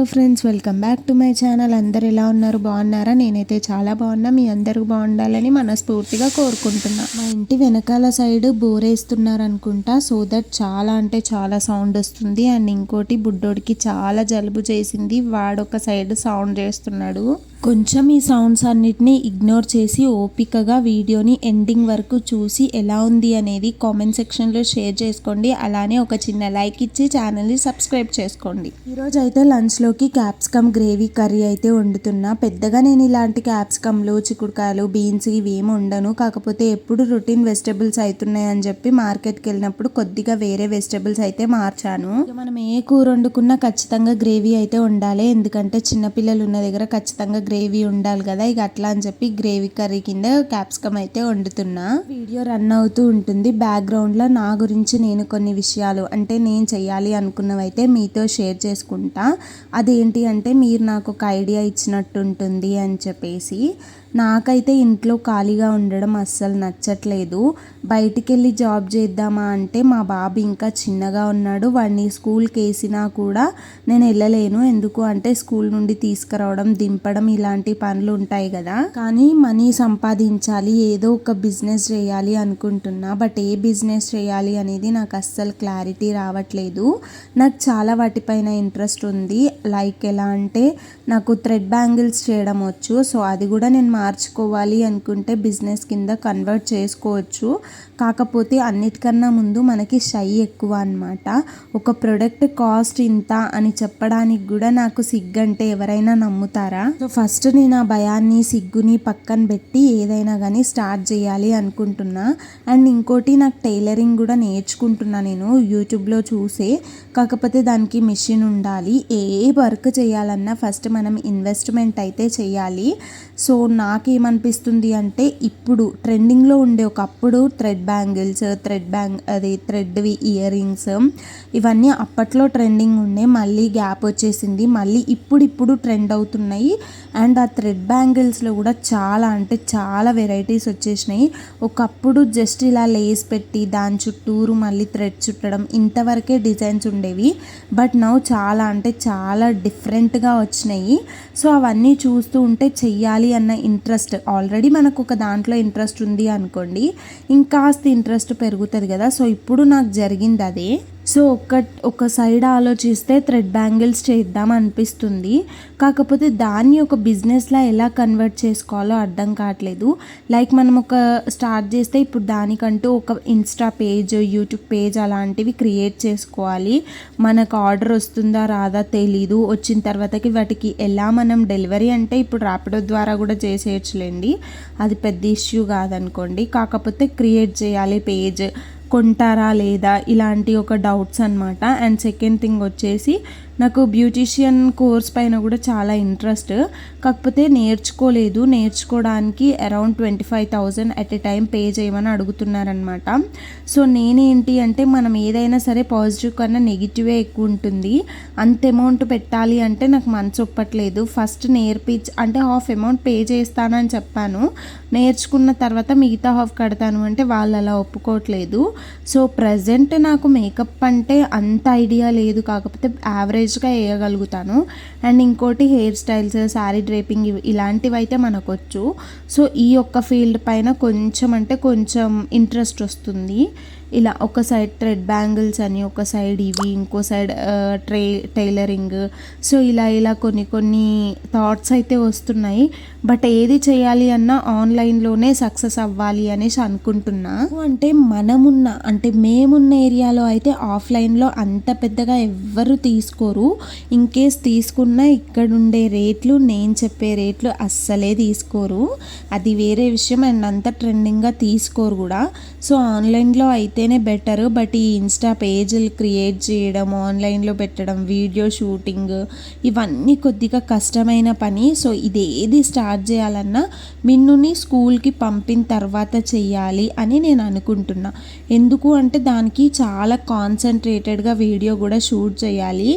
Hello friends welcome back to my channel. అందరు ఎలా ఉన్నారు? బాగున్నారా? నేనైతే చాలా బాగున్నా. మీ అందరూ బాగుండాలని మనస్ఫూర్తిగా కోరుకుంటున్నా. మా ఇంటి వెనకాల సైడ్ బోరేస్తున్నారు అనుకుంటా సో దట్ చాలా అంటే చాలా సౌండ్ వస్తుంది. అండ్ ఇంకోటి బుడ్డోడికి చాలా జలుబు చేసింది. వాడొక సైడ్ సౌండ్ చేస్తున్నాడు. కొంచెం ఈ సౌండ్స్ అన్నిటిని ఇగ్నోర్ చేసి ఓపికగా వీడియోని ఎండింగ్ వరకు చూసి ఎలా ఉంది అనేది కామెంట్ సెక్షన్లో షేర్ చేసుకోండి. అలానే ఒక చిన్న లైక్ ఇచ్చి ఛానల్ని సబ్స్క్రైబ్ చేసుకోండి. ఈరోజు అయితే లంచ్లోకి క్యాప్సికమ్ గ్రేవీ కర్రీ అయితే వండుతున్నా. పెద్దగా నేను ఇలాంటి క్యాప్సికమ్లు చిక్కుడుకాయలు బీన్స్ ఇవి ఏమి ఉండను కాకపోతే ఎప్పుడు రొటీన్ వెజిటబుల్స్ అవుతున్నాయి అని చెప్పి మార్కెట్కి వెళ్ళినప్పుడు కొద్దిగా వేరే వెజిటబుల్స్ అయితే మార్చాను. మనం ఏ కూర వండుకున్నా ఖచ్చితంగా గ్రేవీ అయితే ఉండాలి ఎందుకంటే చిన్నపిల్లలు ఉన్న దగ్గర ఖచ్చితంగా గ్రేవీ ఉండాలి కదా ఇక అట్లా అని చెప్పి గ్రేవీ కర్రీ కింద క్యాప్సికమ్ అయితే వండుతున్నా. వీడియో రన్ అవుతూ ఉంటుంది. బ్యాక్గ్రౌండ్లో నా గురించి నేను కొన్ని విషయాలు అంటే నేను చేయాలి అనుకున్నవైతే మీతో షేర్ చేసుకుంటా. అదేంటి అంటే మీరు నాకు ఒక ఐడియా ఇచ్చినట్టు ఉంటుంది అని చెప్పేసి. నాకైతే ఇంట్లో ఖాళీగా ఉండడం అస్సలు నచ్చట్లేదు. బయటికి వెళ్ళి జాబ్ చేద్దామా అంటే మా బాబు ఇంకా చిన్నగా ఉన్నాడు. వాడిని స్కూల్కి వేసినా కూడా నేను వెళ్ళలేను. ఎందుకు అంటే స్కూల్ నుండి తీసుకురావడం దింపడం ఇలాంటి పనులు ఉంటాయి కదా. కానీ మనీ సంపాదించాలి ఏదో ఒక బిజినెస్ చేయాలి అనుకుంటున్నా. బట్ ఏ బిజినెస్ చేయాలి అనేది నాకు అస్సలు క్లారిటీ రావట్లేదు. నాకు చాలా వాటిపైన ఇంట్రెస్ట్ ఉంది. లైక్ ఎలా అంటే నాకు థ్రెడ్ బ్యాంగిల్స్ చేయడం వచ్చు. సో అది కూడా నేను మార్చుకోవాలి అనుకుంటే బిజినెస్ కింద కన్వర్ట్ చేసుకోవచ్చు. కాకపోతే అన్నిటికన్నా ముందు మనకి షై ఎక్కువ అనమాట ఒక ప్రొడక్ట్ కాస్ట్ ఇంత అని చెప్పడానికి కూడా నాకు సిగ్గంటే ఎవరైనా నమ్ముతారా? సో ఫస్ట్ నేను ఆ భయాన్ని సిగ్గుని పక్కన పెట్టి ఏదైనా కానీ స్టార్ట్ చేయాలి అనుకుంటున్నా. అండ్ ఇంకోటి నాకు టైలరింగ్ కూడా నేర్చుకుంటున్నా నేను యూట్యూబ్లో చూసే. కాకపోతే దానికి మిషన్ ఉండాలి. ఏ వర్క్ చేయాలన్నా ఫస్ట్ మనం ఇన్వెస్ట్మెంట్ అయితే చేయాలి. సో నాకేమనిపిస్తుంది అంటే ఇప్పుడు ట్రెండింగ్లో ఉండే ఒకప్పుడు థ్రెడ్ బ్యాంగిల్స్ థ్రెడ్ బ్యాంగ్ అది థ్రెడ్వి ఇయర్ రింగ్స్ ఇవన్నీ అప్పట్లో ట్రెండింగ్ ఉండే మళ్ళీ గ్యాప్ వచ్చేసింది మళ్ళీ ఇప్పుడు ఇప్పుడు ట్రెండ్ అవుతున్నాయి. అండ్ ఆ థ్రెడ్ బ్యాంగిల్స్లో కూడా చాలా అంటే చాలా వెరైటీస్ వచ్చేసినాయి. ఒకప్పుడు జస్ట్ ఇలా లేస్ పెట్టి దాని చుట్టూరు మళ్ళీ థ్రెడ్ చుట్టడం ఇంతవరకే డిజైన్స్ ఉండేవి. బట్ నౌ చాలా అంటే చాలా డిఫరెంట్గా వచ్చినాయి. సో అవన్నీ చూస్తూ ఉంటే చెయ్యాలి అన్న ఇంట్రెస్ట్. ఆల్రెడీ మనకు ఒక దాంట్లో ఇంట్రెస్ట్ ఉంది అనుకోండి ఇంకాస్త ఇంట్రెస్ట్ పెరుగుతుంది కదా. సో ఇప్పుడు నాకు జరిగింది అదే. సో ఒక ఒక సైడ్ ఆలోచిస్తే థ్రెడ్ బ్యాంగిల్స్ చేద్దాం అనిపిస్తుంది. కాకపోతే దాన్ని ఒక బిజినెస్లా ఎలా కన్వర్ట్ చేసుకోవాలో అర్థం కావట్లేదు. లైక్ మనం ఒక స్టార్ట్ చేస్తే ఇప్పుడు దానికంటూ ఒక ఇన్స్టా పేజ్ యూట్యూబ్ పేజ్ అలాంటివి క్రియేట్ చేసుకోవాలి. మనకు ఆర్డర్ వస్తుందా రాదా తెలీదు. వచ్చిన తర్వాతకి వాటికి ఎలా మనం డెలివరీ అంటే ఇప్పుడు ర్యాపిడో ద్వారా కూడా చేసేయచ్చులేండి. అది పెద్ద ఇష్యూ కాదనుకోండి. కాకపోతే క్రియేట్ చేయాలి పేజ్ కొంటారా లేదా ఇలాంటి ఒక డౌట్స్ అనమాట అండ్ సెకండ్ థింగ్ వచ్చేసి నాకు బ్యూటీషియన్ కోర్స్ పైన కూడా చాలా ఇంట్రెస్ట్. కాకపోతే నేర్చుకోలేదు. నేర్చుకోవడానికి around twenty five thousand at a time pay చేయమని అడుగుతున్నారనమాట సో నేనేంటి అంటే మనం ఏదైనా సరే పాజిటివ్ కన్నా నెగిటివే ఎక్కువ ఉంటుంది. అంత అమౌంట్ పెట్టాలి అంటే నాకు మనసు ఒప్పట్లేదు. ఫస్ట్ నేర్పించి అంటే హాఫ్ అమౌంట్ పే చేస్తానని చెప్పాను. నేర్చుకున్న తర్వాత మిగతా హాఫ్ కడతాను అంటే వాళ్ళు అలా ఒప్పుకోవట్లేదు. సో ప్రజెంట్ నాకు మేకప్ అంటే అంత ఐడియా లేదు. కాకపోతే యావరేజ్ యావరేజ్గా వేయగలుగుతాను. అండ్ ఇంకోటి హెయిర్ స్టైల్స్ శారీ డ్రేపింగ్ ఇలాంటివి అయితే మనకొచ్చు. సో ఈ యొక్క ఫీల్డ్ పైన కొంచెం అంటే కొంచెం ఇంట్రెస్ట్ వస్తుంది. ఇలా ఒక సైడ్ థ్రెడ్ బ్యాంగిల్స్ అని ఒక సైడ్ ఇవి ఇంకో సైడ్ ట్రే టైలరింగ్ సో ఇలా ఇలా కొన్ని కొన్ని థాట్స్ అయితే వస్తున్నాయి. బట్ ఏది చేయాలి అన్నా ఆన్లైన్లోనే సక్సెస్ అవ్వాలి అనేసి అనుకుంటున్నా. అంటే మనమున్న అంటే మేమున్న ఏరియాలో అయితే ఆఫ్లైన్లో అంత పెద్దగా ఎవ్వరు తీసుకోరు. ఇన్ కేస్ తీసుకున్నా ఇక్కడ ఉండే రేట్లు నేను చెప్పే రేట్లు అస్సలే తీసుకోరు. అది వేరే విషయం అండ్ అంత ట్రెండింగ్గా తీసుకోరు కూడా. సో ఆన్లైన్లో అయితే అయితేనే బెటర్ బట్ ఈ ఇన్స్టా పేజీలు క్రియేట్ చేయడం ఆన్లైన్లో పెట్టడం వీడియో షూటింగ్ ఇవన్నీ కొద్దిగా కష్టమైన పని. సో ఇది ఏది స్టార్ట్ చేయాలన్నా మిన్నుని స్కూల్కి పంపిన తర్వాత చెయ్యాలి అని నేను అనుకుంటున్నా. ఎందుకు అంటే దానికి చాలా కాన్సన్ట్రేటెడ్గా వీడియో కూడా షూట్ చేయాలి.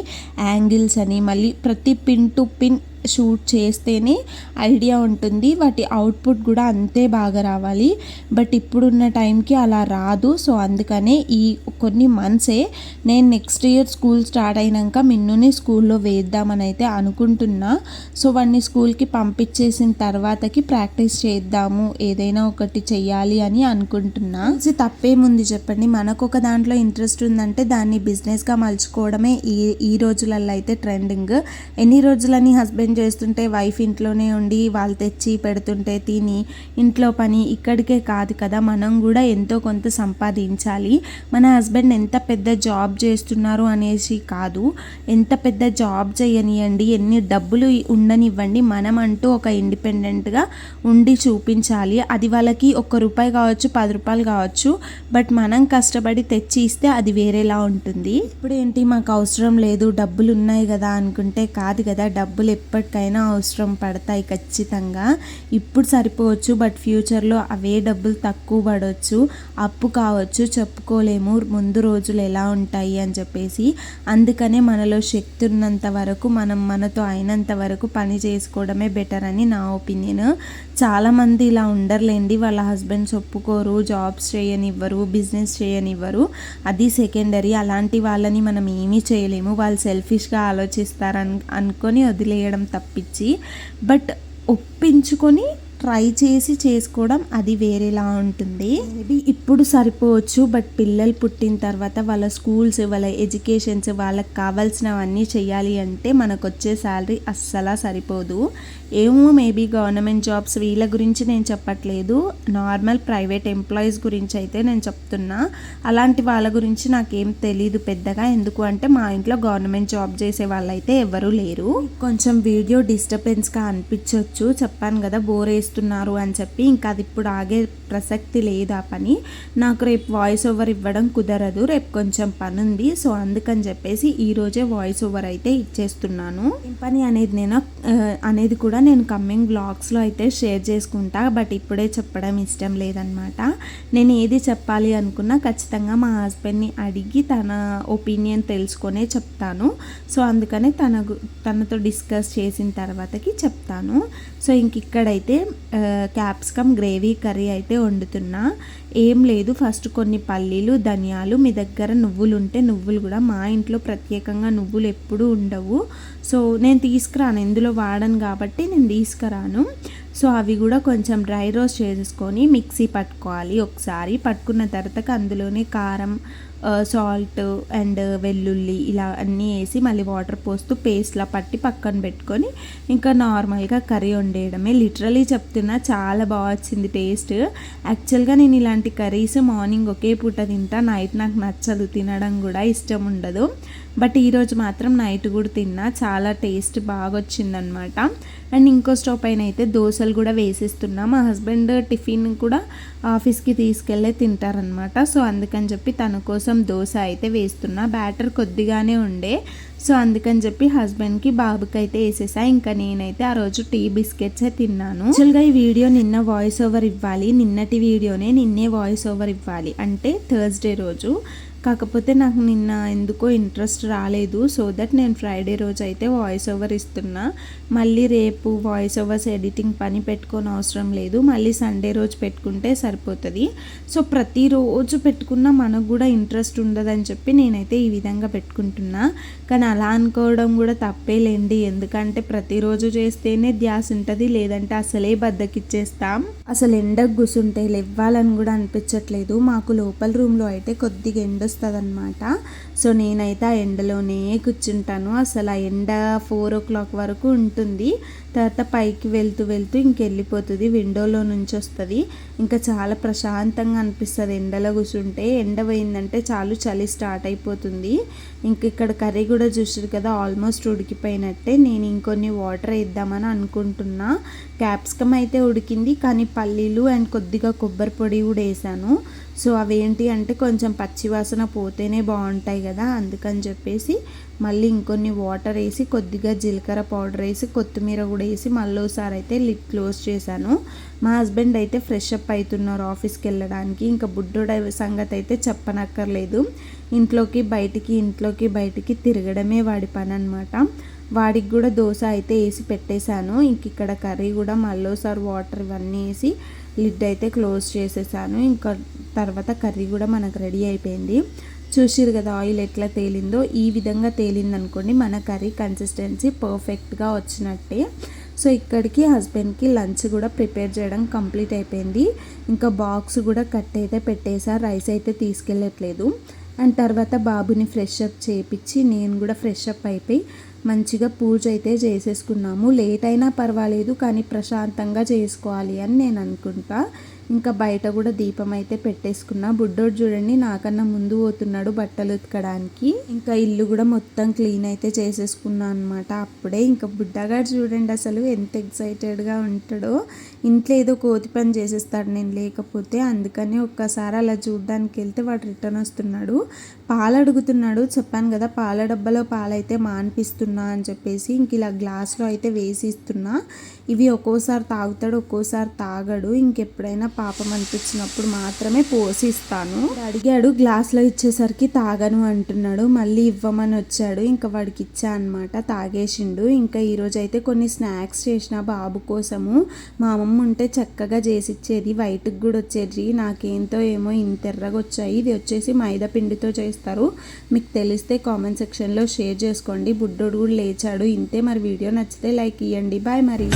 యాంగిల్స్ అని మళ్ళీ ప్రతి పిన్ టు పిన్ షూట్ చేస్తేనే ఐడియా ఉంటుంది. వాటి అవుట్పుట్ కూడా అంతే బాగా రావాలి. బట్ ఇప్పుడున్న టైంకి అలా రాదు. సో అందుకనే ఈ కొన్ని మంత్సే నేను నెక్స్ట్ ఇయర్ స్కూల్ స్టార్ట్ అయినాక మిన్నుని స్కూల్లో వేద్దామని అయితే అనుకుంటున్నా. సో వాడిని స్కూల్కి పంపించేసిన తర్వాతకి ప్రాక్టీస్ చేద్దాము. ఏదైనా ఒకటి చెయ్యాలి అని అనుకుంటున్నా. ఇది తప్పేముంది చెప్పండి. మనకు ఒక దాంట్లో ఇంట్రెస్ట్ ఉందంటే దాన్ని బిజినెస్గా మలుచుకోవడమే ఈ ఈ రోజులలో అయితే ట్రెండింగ్. ఎన్ని రోజులని హస్బెండ్ చేస్తుంటే వైఫ్ ఇంట్లోనే ఉండి వాళ్ళు తెచ్చి పెడుతుంటే తిని ఇంట్లో పని ఇక్కడికే కాదు కదా మనం కూడా ఎంతో కొంత సంపాదించాలి. మన హస్బెండ్ ఎంత పెద్ద జాబ్ చేస్తున్నారు అనేసి కాదు ఎంత పెద్ద జాబ్ చేయనియండి ఎన్ని డబ్బులు ఉండనివ్వండి మనం అంటూ ఒక ఇండిపెండెంట్గా ఉండి చూపించాలి. అది వాళ్ళకి ఒక్క రూపాయి కావచ్చు పది రూపాయలు కావచ్చు బట్ మనం కష్టపడి తెచ్చి ఇస్తే అది వేరేలా ఉంటుంది. ఇప్పుడు ఏంటి మాకు అవసరం లేదు డబ్బులు ఉన్నాయి కదా అనుకుంటే కాదు కదా డబ్బులు ఎవరికైనా అవసరం పడతాయి ఖచ్చితంగా. ఇప్పుడు సరిపోవచ్చు బట్ ఫ్యూచర్లో అవే డబ్బులు తక్కువ పడవచ్చు అప్పు కావచ్చు చెప్పుకోలేము ముందు రోజులు ఎలా ఉంటాయి అని చెప్పేసి. అందుకనే మనలో శక్తి ఉన్నంత వరకు మనం మనతో అయినంత వరకు పని చేసుకోవడమే బెటర్ అని నా ఒపీనియన్. చాలామంది ఇలా ఉండర్లేండి వాళ్ళ హస్బెండ్స్ ఒప్పుకోరు జాబ్స్ చేయనివ్వరు బిజినెస్ చేయనివ్వరు. అది సెకండరీ అలాంటి వాళ్ళని మనం ఏమీ చేయలేము. వాళ్ళు సెల్ఫిష్గా ఆలోచిస్తారని అనుకొని వదిలేయడం తప్పించి బట్ ఒప్పించుకొని ట్రై చేసి చేసుకోవడం అది వేరేలా ఉంటుంది. మేబీ ఇప్పుడు సరిపోవచ్చు బట్ పిల్లలు పుట్టిన తర్వాత వాళ్ళ స్కూల్స్ వాళ్ళ ఎడ్యుకేషన్స్ వాళ్ళకి కావాల్సినవన్నీ చేయాలి అంటే మనకు వచ్చే శాలరీ అస్సలా సరిపోదు. ఏమో మేబీ గవర్నమెంట్ జాబ్స్ వీళ్ళ గురించి నేను చెప్పట్లేదు. నార్మల్ ప్రైవేట్ ఎంప్లాయీస్ గురించి అయితే నేను చెప్తున్నా. అలాంటి వాళ్ళ గురించి నాకేం తెలీదు పెద్దగా. ఎందుకు అంటే మా ఇంట్లో గవర్నమెంట్ జాబ్ చేసే వాళ్ళైతే ఎవరూ లేరు. కొంచెం వీడియో డిస్టర్బెన్స్గా అనిపించవచ్చు చెప్పాను కదా బోర్ చేస్తున్నారు అని చెప్పి ఇంకా అది ఇప్పుడు ఆగే ప్రసక్తి లేదు ఆ పని. నాకు రేపు వాయిస్ ఓవర్ ఇవ్వడం కుదరదు రేపు కొంచెం పని ఉంది సో అందుకని చెప్పేసి ఈరోజే వాయిస్ ఓవర్ అయితే ఇచ్చేస్తున్నాను. ఏం పని అనేది నేను అనేది కూడా నేను కమ్మింగ్ బ్లాగ్స్లో అయితే షేర్ చేసుకుంటా. బట్ ఇప్పుడే చెప్పడం ఇష్టం లేదనమాట నేను ఏది చెప్పాలి అనుకున్నా ఖచ్చితంగా మా హస్బెండ్ని అడిగి తన ఒపీనియన్ తెలుసుకొనే చెప్తాను. సో అందుకనే తన తనతో డిస్కస్ చేసిన తర్వాతకి చెప్తాను. సో ఇంక ఇక్కడైతే క్యాప్సికమ్ గ్రేవీ కర్రీ అయితే వండుతున్నా. ఏం లేదు. ఫస్ట్ కొన్ని పల్లీలు ధనియాలు మీ దగ్గర నువ్వులు ఉంటే నువ్వులు కూడా. మా ఇంట్లో ప్రత్యేకంగా నువ్వులు ఎప్పుడూ ఉండవు. సో నేను తీసుకురాను. ఎందులో వాడను కాబట్టి నేను తీసుకురాను. సో అవి కూడా కొంచెం డ్రై రోస్ట్ చేసుకొని మిక్సీ పట్టుకోవాలి ఒకసారి. పట్టుకున్న తర్వాత అందులోనే కారం సాల్ట్ అండ్ వెల్లుల్లి ఇలా అన్నీ వేసి మళ్ళీ వాటర్ పోస్తూ పేస్ట్లా పట్టి పక్కన పెట్టుకొని ఇంకా నార్మల్గా కర్రీ వండేయడమే. లిటరలీ చెప్తున్నా చాలా బాగా వచ్చింది టేస్ట్. యాక్చువల్గా నేను ఇలాంటి కర్రీస్ మార్నింగ్ ఒకే పూట తింటా. నైట్ నాకు నచ్చదు. తినడం కూడా ఇష్టం ఉండదు. బట్ ఈరోజు మాత్రం నైట్ కూడా తిన్నా. చాలా టేస్ట్ బాగా వచ్చిందనమాట అండ్ ఇంకో స్టవ్ పైన అయితే దోశలు కూడా వేసేస్తున్నా. మా హస్బెండ్ టిఫిన్ కూడా ఆఫీస్కి తీసుకెళ్ళే తింటారనమాట సో అందుకని చెప్పి తన కోసం దోశ అయితే వేస్తున్నా. బ్యాటర్ కొద్దిగానే ఉండే. సో అందుకని చెప్పి హస్బెండ్కి బాబుకి అయితే వేసేసా. ఇంకా నేనైతే ఆ రోజు టీ బిస్కెట్సే తిన్నాను. యాక్చువల్గా ఈ వీడియో నిన్న వాయిస్ ఓవర్ ఇవ్వాలి. నిన్నటి వీడియోనే నిన్నే వాయిస్ ఓవర్ ఇవ్వాలి. అంటే థర్స్డే రోజు. కాకపోతే నాకు నిన్న ఎందుకో ఇంట్రెస్ట్ రాలేదు. సో దట్ నేను ఫ్రైడే రోజు అయితే వాయిస్ ఓవర్ ఇస్తున్నా. మళ్ళీ రేపు వాయిస్ ఓవర్స్ ఎడిటింగ్ పని పెట్టుకోని అవసరం లేదు. మళ్ళీ సండే రోజు పెట్టుకుంటే సరిపోతుంది. సో ప్రతిరోజు పెట్టుకున్నా మనకు కూడా ఇంట్రెస్ట్ ఉండదని చెప్పి నేనైతే ఈ విధంగా పెట్టుకుంటున్నా. కానీ అలా అనుకోవడం కూడా తప్పేలేండి ఎందుకంటే ప్రతిరోజు చేస్తేనే ధ్యాస ఉంటుంది. లేదంటే అసలే బద్దకిచ్చేస్తాం. అసలు ఎండకు కూసుంటే లేవ్వాలని కూడా అనిపించట్లేదు. మాకు లోపల రూమ్లో అయితే కొద్దిగా ఎండ వస్తుంది అనమాట సో నేనైతే ఆ ఎండలోనే కూర్చుంటాను. అసలు ఆ ఎండ ఫోర్ ఓ క్లాక్ వరకు ఉంటుంది. తర్వాత పైకి వెళ్తూ వెళ్తూ ఇంకెళ్ళిపోతుంది విండోలో నుంచి వస్తుంది. ఇంకా చాలా ప్రశాంతంగా అనిపిస్తుంది ఎండలో కూర్చుంటే. ఎండ పోయిందంటే చాలు చలి స్టార్ట్ అయిపోతుంది. ఇంక ఇక్కడ కర్రీ కూడా చూసారు కదా ఆల్మోస్ట్ ఉడికిపోయినట్టే. నేను ఇంకొన్ని వాటర్ వేద్దామని అనుకుంటున్నా. క్యాప్సికమ్ అయితే ఉడికింది కానీ పల్లీలు అండ్ కొద్దిగా కొబ్బరి పొడి కూడా వేసాను. సో అవేంటి అంటే కొంచెం పచ్చివాసన పోతేనే బాగుంటాయి కదా అందుకని చెప్పేసి మళ్ళీ ఇంకొన్ని వాటర్ వేసి కొద్దిగా జీలకర్ర పౌడర్ వేసి కొత్తిమీర కూడా వేసి మళ్ళీ ఒకసారి అయితే లిడ్ క్లోజ్ చేశాను. మా హస్బెండ్ అయితే ఫ్రెష్ అప్ అవుతున్నారు ఆఫీస్కి వెళ్ళడానికి. ఇంకా బుడ్డోడ సంగతి అయితే చెప్పనక్కర్లేదు. ఇంట్లోకి బయటికి ఇంట్లోకి బయటికి తిరగడమే వాడి పని అనమాట వాడికి కూడా దోశ అయితే వేసి పెట్టేశాను. ఇంక ఇక్కడ కర్రీ కూడా మళ్ళీసారి వాటర్ ఇవన్నీ వేసి లిడ్ అయితే క్లోజ్ చేసేసాను. ఇంకా తర్వాత కర్రీ కూడా మనకు రెడీ అయిపోయింది. చూసిరు కదా ఆయిల్ ఎట్లా తేలిందో? ఈ విధంగా తేలిందనుకోండి మన కర్రీ కన్సిస్టెన్సీ పర్ఫెక్ట్గా వచ్చినట్టే. సో ఇక్కడికి హస్బెండ్కి లంచ్ కూడా ప్రిపేర్ చేయడం కంప్లీట్ అయిపోయింది. ఇంకా బాక్స్ కూడా కట్ అయితే పెట్టేసా రైస్ అయితే తీసుకెళ్ళట్లేదు. అండ్ తర్వాత బాబుని ఫ్రెష్ అప్ చేపించి నేను కూడా ఫ్రెష్ అప్ అయిపోయి మంచిగా పూజ అయితే చేసేసుకున్నాము. లేట్ అయినా పర్వాలేదు కానీ ప్రశాంతంగా చేసుకోవాలి అని నేను అనుకుంటా. ఇంకా బయట కూడా దీపం అయితే పెట్టేసుకున్నా. బుడ్డోడు చూడండి నాకన్నా ముందు పోతున్నాడు బట్టలు ఉతకడానికి. ఇంకా ఇల్లు కూడా మొత్తం క్లీన్ అయితే చేసేసుకున్నా అనమాట అప్పుడే ఇంకా బుడ్డగాడు చూడండి అసలు ఎంత ఎక్సైటెడ్గా ఉంటాడో. ఇంట్లో ఏదో కోతి పని చేసేస్తాడు నేను లేకపోతే అందుకని ఒక్కసారి అలా చూడడానికి వెళ్తే వాడు రిటర్న్ వస్తున్నాడు. పాలు అడుగుతున్నాడు. చెప్పాను కదా పాల డబ్బాలో పాలైతే మాన్పిస్తున్నా అని చెప్పేసి ఇంక ఇలా గ్లాస్లో అయితే వేసి ఇస్తున్నా ఇవి ఒక్కోసారి తాగుతాడు ఒక్కోసారి తాగడు. ఇంకెప్పుడైనా పాపం అనిపించినప్పుడు మాత్రమే పోసి ఇస్తాను అడిగాడు గ్లాస్లో ఇచ్చేసరికి తాగను అంటున్నాడు. మళ్ళీ ఇవ్వమని వచ్చాడు. ఇంకా వాడికి ఇచ్చా అనమాట తాగేసిండు. ఇంకా ఈరోజు అయితే కొన్ని స్నాక్స్ చేసిన బాబు కోసము మా అమ్మమ్మ ఉంటే చక్కగా చేసి ఇచ్చేది వైట్కి కూడా వచ్చేది. నాకేంతో ఏమో ఇంత ఎర్రగా వచ్చాయి ఇది వచ్చేసి మైదా పిండితో చేస్తారు. మీకు తెలిస్తే కామెంట్ సెక్షన్లో షేర్ చేసుకోండి. బుడ్డోడు కూడా లేచాడు. ఇంతే. మరి వీడియో నచ్చితే లైక్ ఇవ్వండి బాయ్ మరి.